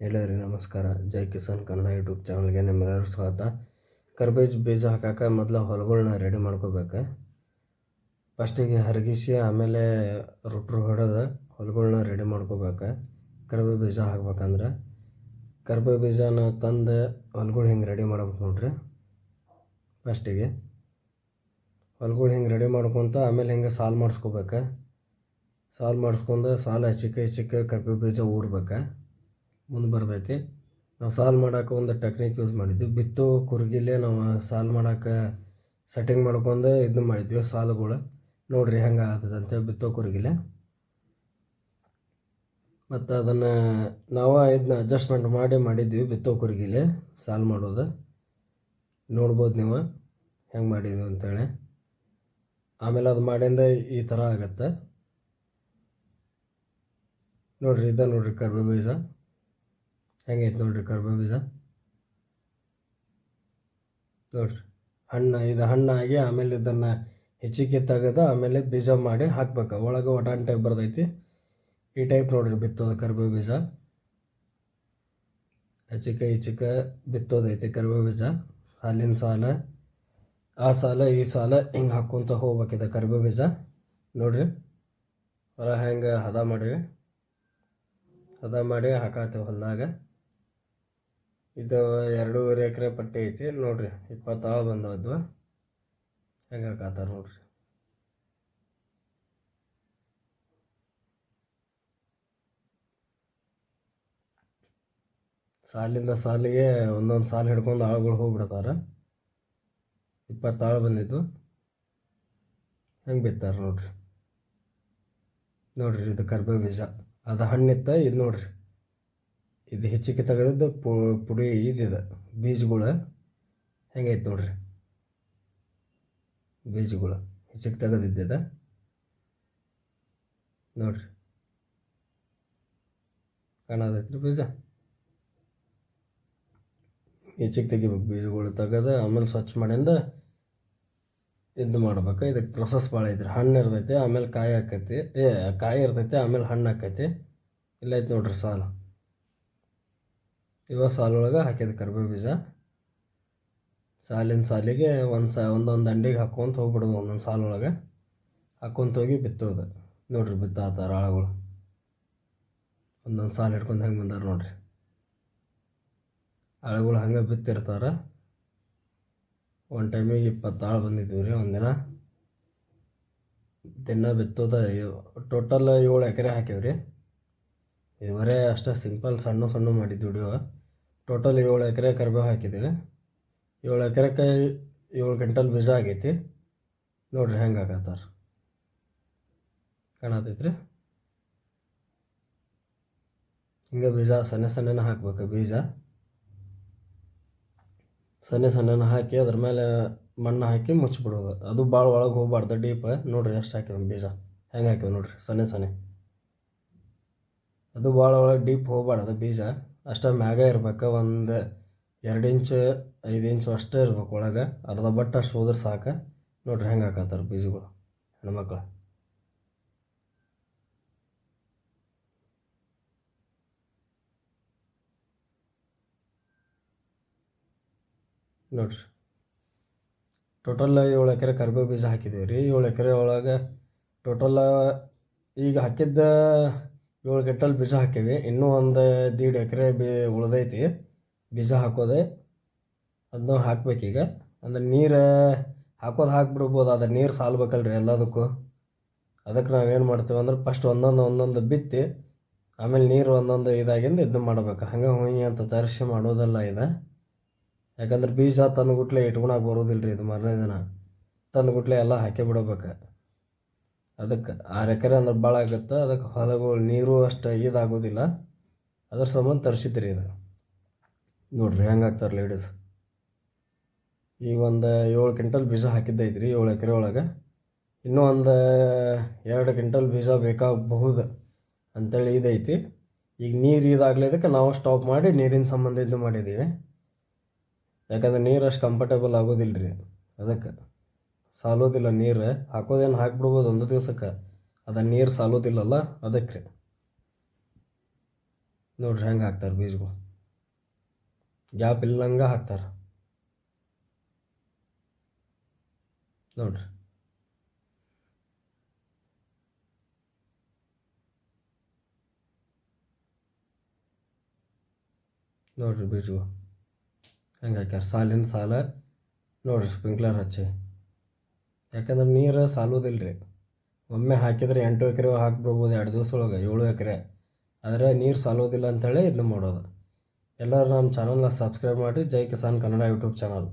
ಎಲ್ಲರಿಗೂ ನಮಸ್ಕಾರ. ಜೈ ಕಿಸಾನ್ ಕನ್ನಡ ಯೂಟ್ಯೂಬ್ ಚಾನಲ್ಗೆ ನಿಮ್ಮೆಲ್ಲರೂ ಸ್ವಾಗತ. ಕರ್ಬೇಜ್ ಬೀಜ ಹಾಕಾಕ ಮೊದಲು ಹೊಲಗಳನ್ನ ರೆಡಿ ಮಾಡ್ಕೋಬೇಕು. ಫಸ್ಟಿಗೆ ಹರಗಿಸಿ ಆಮೇಲೆ ರೊಟ್ರು ಹೊಡೆದು ಹೊಲಗಳನ್ನ ರೆಡಿ ಮಾಡ್ಕೋಬೇಕು. ಕರ್ಬೇ ಬೀಜ ಹಾಕ್ಬೇಕಂದ್ರೆ. ಕರ್ಬೇ ಬೀಜನ ತಂದು ಹೊಲ್ಗಳು ಹಿಂಗೆ ರೆಡಿ ಮಾಡ್ಬೇಕು ನೋಡ್ರಿ. ಫಸ್ಟಿಗೆ ಹೊಲ್ಗಳು ಹಿಂಗೆ ರೆಡಿ ಮಾಡ್ಕೊತ ಆಮೇಲೆ ಹಿಂಗೆ ಸಾಲು ಮಾಡಿಸ್ಕೋಬೇಕು. ಸಾಲು ಮಾಡಿಸ್ಕೊಂಡು ಸಾಲು ಚಿಕ್ಕ ಚಿಕ್ಕ ಕರ್ಬೇ ಬೀಜ ಊರ್ಬೇಕು. ಮುಂದೆ ಬರ್ತೈತಿ. ನಾವು ಸಾಲು ಮಾಡೋಕೆ ಒಂದು ಟೆಕ್ನಿಕ್ ಯೂಸ್ ಮಾಡಿದ್ವಿ. ಬಿತ್ತು ಕುರ್ಗಿಲೇ ನಾವು ಸಾಲು ಮಾಡೋಕೆ ಸೆಟ್ಟಿಂಗ್ ಮಾಡ್ಕೊಂಡು ಇದನ್ನ ಮಾಡಿದ್ವಿ ಸಾಲುಗಳು. ನೋಡ್ರಿ ಹೆಂಗೆ ಆಗ್ತದೆ ಅಂತೇಳಿ ಬಿತ್ತೋ ಕುರ್ಗಿಲೆ. ಮತ್ತು ಅದನ್ನು ನಾವು ಇದನ್ನ ಅಡ್ಜಸ್ಟ್ಮೆಂಟ್ ಮಾಡಿ ಮಾಡಿದ್ವಿ ಬಿತ್ತೋ ಕುರ್ಗಿಲೆ ಸಾಲ್ ಮಾಡೋದು. ನೋಡ್ಬೋದು ನೀವು ಹೆಂಗೆ ಮಾಡಿದ್ವಿ ಅಂತೇಳಿ ಆಮೇಲೆ ಅದು ಮಾಡಿಂದ ಈ ಥರ ಆಗತ್ತೆ. ನೋಡ್ರಿ ಇದ ನೋಡ್ರಿ ಕರ್ಬೇ ಬೀಜ. ಹೆಂಗೈತೆ ನೋಡ್ರಿ ಕರ್ಬೇ ಬೀಜ? ನೋಡ್ರಿ, ಹಣ್ಣು, ಇದು ಹಣ್ಣಾಗಿ ಆಮೇಲೆ ಇದನ್ನು ಹೆಚ್ಚಿಗೆ ತೆಗೆದು ಆಮೇಲೆ ಬೀಜ ಮಾಡಿ ಹಾಕ್ಬೇಕು. ಒಳಗೆ ಒಟಾನ್ ಟೈಪ್ ಬರ್ತೈತಿ. ಈ ಟೈಪ್ ನೋಡ್ರಿ ಬಿತ್ತೋದು ಕರ್ಬೇವು ಬೀಜ. ಹೆಚ್ಚಿಕ ಹೆಚ್ಚಿಕ ಬಿತ್ತೋದೈತಿ ಕರ್ಬೇವು ಬೀಜ. ಹಾಲಿನ ಸಾಲ, ಆ ಸಾಲ, ಈ ಸಾಲ ಹಿಂಗೆ ಹಾಕ್ಕೊಂತ ಹೋಗ್ಬೇಕಿದೆ ಕರ್ಬೇವು ಬೀಜ. ನೋಡ್ರಿ ಹೊರ ಹೆಂಗೆ ಹದ ಮಾಡಿವಿ. ಹದ ಮಾಡಿ ಹಾಕಾತೇವೆ ಹೊಲದಾಗ. ಇದು ಎರಡೂವರೆ ಎಕರೆ ಪಟ್ಟಿ ಐತಿ. ನೋಡ್ರಿ ಇಪ್ಪತ್ತಾಳು ಬಂದದ್ದು ಹೆಂಗೆ ಹಾಕಾತಾರ ನೋಡ್ರಿ. ಸಾಲಿಂದ ಸಾಲಿಗೆ ಒಂದೊಂದು ಸಾಲು ಹಿಡ್ಕೊಂಡು ಆಳುಗಳು ಹೋಗ್ಬಿಡ್ತಾರೆ. ಇಪ್ಪತ್ತಾಳು ಬಂದಿದ್ದು. ಹೆಂಗೆ ಬಿತ್ತಾರೆ ನೋಡ್ರಿ. ನೋಡ್ರಿ ಇದು ಕರ್ಬೇವು ಬೀಜ. ಅದು ಹಣ್ಣಿತ್ತ, ಇದು ನೋಡ್ರಿ. ಇದು ಹೆಚ್ಚಿಗೆ ತೆಗೆದದ್ದು ಪುಡಿ ಇದಿದೆ ಬೀಜಗಳು ಹೆಂಗೈತೆ ನೋಡ್ರಿ? ಬೀಜಗಳು ಹೆಚ್ಚಿಗೆ ತೆಗೆದಿದ್ದಿದ. ನೋಡ್ರಿ. ಕಾಣೋದೈತ್ರಿ ಬೀಜ. ಹೆಚ್ಚಿಗೆ ತೆಗಿಬೇಕು ಬೀಜಗಳು ತೆಗೆದು, ಆಮೇಲೆ ಸ್ವಚ್ಛ ಮಾಡಿಂದ ಇದು ಮಾಡ್ಬೇಕು. ಇದಕ್ಕೆ ಪ್ರೊಸೆಸ್ ಭಾಳ ಐತ್ರಿ. ಹಣ್ಣು ಇರ್ತೈತಿ, ಆಮೇಲೆ ಕಾಯಿ ಹಾಕೈತಿ. ಏ, ಕಾಯಿ ಇರ್ತೈತಿ, ಆಮೇಲೆ ಹಣ್ಣು ಹಾಕೈತಿ. ಇಲ್ಲ ಐತೆ ನೋಡ್ರಿ ಸಾಲು. ಇವ ಸಾಲೊಳಗೆ ಹಾಕಿದ ಕರ್ಬೇವು ಬೀಜ. ಸಾಲಿನ ಸಾಲಿಗೆ ಒಂದು ಸಾ, ಒಂದೊಂದು ದಂಡಿಗೆ ಹಾಕ್ಕೊಂತ ಹೋಗ್ಬಿಡೋದು ಒಂದೊಂದು ಸಾಲೊಳಗೆ. ಹಾಕ್ಕೊಂತ ಹೋಗಿ ಬಿತ್ತೋದು. ನೋಡ್ರಿ ಬಿತ್ತಾತಾರ ಆಳುಗಳು ಒಂದೊಂದು ಸಾಲು ಹಿಡ್ಕೊಂಡು ಹೆಂಗೆ ಬಂದಾರ ನೋಡ್ರಿ. ಆಳುಗಳು ಹಂಗೆ ಬಿತ್ತಿರ್ತಾರೆ. ಒಂದು ಟೈಮಿಗೆ ಇಪ್ಪತ್ತು ಆಳು ಬಂದಿದ್ವಿ ರೀ ಒಂದಿನ. ದಿನ ಬಿತ್ತೋದ ಟೋಟಲ್ ಏಳು ಎಕರೆ ಹಾಕಿವ್ರಿ ಇವರೇ ಅಷ್ಟೇ ಸಿಂಪಲ್ ಸಣ್ಣ ಸಣ್ಣ ಮಾಡಿದ್ದು ವಿಡಿಯೋ ಟೋಟಲ್ ಏಳು ಎಕರೆ ಕರಿಬೇವು ಹಾಕಿದ್ದೀವಿ. ಏಳು ಎಕರೆಗೆ ಏಳು ಕ್ವಿಂಟಲ್ ಬೀಜ ಆಗೈತಿ. ನೋಡ್ರಿ ಹೆಂಗೆ ಆಗತ್ತಾರ ಕಾಣತೈತ್ರಿ. ಹಿಂಗೆ ಬೀಜ ಸಣ್ಣ ಸಣ್ಣನ ಹಾಕ್ಬೇಕು ಬೀಜ. ಸಣ್ಣ ಸಣ್ಣನ ಹಾಕಿ ಅದ್ರ ಮೇಲೆ ಮಣ್ಣು ಹಾಕಿ ಮುಚ್ಚಿಬಿಡೋದು ಅದು ಭಾಳ ಒಳಗೆ ಹೋಗ್ಬಾರ್ದು ಡೀಪ್. ನೋಡ್ರಿ ಎಷ್ಟು ಹಾಕಿವೆ ಬೀಜ. ಹೆಂಗೆ ಹಾಕಿವೆ ನೋಡ್ರಿ ಸಣ್ಣ ಸಣ್ಣ. ಅದು ಭಾಳ ಒಳಗೆ ಡೀಪ್ ಹೋಗ್ಬಾರ್ದು ಬೀಜ. ಅಷ್ಟೇ ಮ್ಯಾಗ ಇರ್ಬೇಕು, ಒಂದು ಎರಡು ಇಂಚು, ಐದು ಇಂಚು ಅಷ್ಟೇ ಇರ್ಬೇಕು ಒಳಗೆ. ಅರ್ಧ ಬಟ್ ಅಷ್ಟು ಹೋದ್ರೆ ಸಾಕು. ನೋಡ್ರಿ ಹೆಂಗೆ ಹಾಕತ್ತಾರೆ ಬೀಜಗಳು ಹೆಣ್ಮಕ್ಳು. ನೋಡ್ರಿ. ಟೋಟಲ್ ಏಳು ಎಕರೆ ಕರ್ಬೇವು ಬೀಜ ಹಾಕಿದ್ದೀವಿ ರೀ ಏಳು ಎಕರೆ ಒಳಗೆ ಟೋಟಲ್ ಈಗ ಹಾಕಿದ್ದ ಏಳು ಗಂಟಲ್ ಬೀಜ ಹಾಕೀವಿ. ಇನ್ನೂ ಒಂದು ದೀಡ್ ಎಕರೆ ಬಿ ಉಳ್ದೈತಿ. ಬೀಜ ಹಾಕೋದೆ. ಅದನ್ನ ಹಾಕ್ಬೇಕೀಗ ಅಂದ್ರೆ ನೀರು ಹಾಕೋದು ಹಾಕ್ಬಿಡ್ಬೋದು ಅದು ನೀರು ಸಾಲ್ಬೇಕಲ್ರಿ ಎಲ್ಲದಕ್ಕೂ. ಅದಕ್ಕೆ ನಾವೇನು ಮಾಡ್ತೀವಿ ಅಂದ್ರೆ ಫಸ್ಟ್ ಒಂದೊಂದು ಒಂದೊಂದು ಬಿತ್ತಿ, ಆಮೇಲೆ ನೀರು ಒಂದೊಂದು ಇದಾಗಿಂದ ಇದನ್ನ ಮಾಡ್ಬೇಕು. ಹಂಗೆ ಹುಯಿ ಅಂತ ತರಿಸಿ ಮಾಡೋದಲ್ಲ ಇದು. ಯಾಕಂದ್ರೆ ಬೀಜ ತಂದುಗುಟ್ಲೆ ಇಟ್ಕೊಳಕ್ಕೆ ಬರೋದಿಲ್ಲ ರೀ ಇದು ಮರನೇ ದಿನ. ತಂದುಗುಟ್ಲೆ ಎಲ್ಲ ಹಾಕಿ ಬಿಡ್ಬೇಕು. ಅದಕ್ಕೆ ಆರು ಎಕರೆ ಅಂದ್ರೆ ಭಾಳ ಆಗುತ್ತೆ, ಅದಕ್ಕೆ ಹೊಲಗಳು ನೀರು ಅಷ್ಟು ಇದಾಗೋದಿಲ್ಲ ಅದ್ರ ಸಂಬಂಧ ತರಿಸಿದ್ರಿ ಇದು ನೋಡ್ರಿ ಹೆಂಗೆ ಲೇಡೀಸ್ ಈಗ ಒಂದು ಏಳು ಕ್ವಿಂಟಲ್ ಬೀಜ ಹಾಕಿದ್ದೈತೆ ರೀ ಏಳು ಎಕರೆ ಒಳಗೆ. ಇನ್ನೂ ಒಂದು ಎರಡು ಕ್ವಿಂಟಲ್ ಬೀಜ ಬೇಕಾಗಬಹುದು ಅಂತೇಳಿ ಇದೈತಿ. ಈಗ ನೀರು ಇದಾಗಲಿದ್ದಕ್ಕೆ ನಾವು ಸ್ಟಾಪ್ ಮಾಡಿ ನೀರಿನ ಸಂಬಂಧ ಇದು ಮಾಡಿದ್ದೀವಿ ಯಾಕಂದ್ರೆ ನೀರು ಅಷ್ಟು ಕಂಫರ್ಟೇಬಲ್ ಆಗೋದಿಲ್ಲ ರೀ ಅದಕ್ಕೆ. ಸಾಲೋದಿಲ್ಲ ನೀರು. ಹಾಕೋದೇನು ಹಾಕ್ಬಿಡ್ಬೋದು ಒಂದು ದಿವ್ಸಕ್ಕೆ. ಅದು ನೀರು ಸಾಲೋದಿಲ್ಲಲ್ಲ ಅದಕ್ಕೆ ರೀ ನೋಡ್ರಿ ಹೆಂಗೆ ಹಾಕ್ತಾರೆ ಬೀಜಗಳು. ಗ್ಯಾಪ್ ಇಲ್ಲಂಗೆ ಹಾಕ್ತಾರೆ. ನೋಡ್ರಿ. ನೋಡ್ರಿ ಬೀಜಗಳು. ಹೆಂಗೆ ಹಾಕ್ಯಾರ? ಸಾಲಿನ ಸಾಲ. ನೋಡ್ರಿ ಸ್ಪ್ರಿಂಕ್ಲರ್ ಹಚ್ಚಿ. ಯಾಕಂದ್ರೆ ನೀರು ಸಾಲೋದಿಲ್ಲ ರೀ ಒಮ್ಮೆ ಹಾಕಿದ್ರೆ ಎಂಟು ಎಕರೆ ಹಾಕ್ಬಿಡ್ಬೋದು ಎರಡು ದಿವಸ ಒಳಗೆ ಏಳು ಎಕರೆ. ಆದರೆ ನೀರು ಸಾಲೋದಿಲ್ಲ ಅಂತೇಳಿ ಇದನ್ನ ಮಾಡೋದು. ಎಲ್ಲರೂ ನಮ್ಮ ಚಾನಲ್ನ ಸಬ್ಸ್ಕ್ರೈಬ್ ಮಾಡಿ ಜೈ ಕಿಸಾನ್ ಕನ್ನಡ ಯೂಟ್ಯೂಬ್ ಚಾನಲ್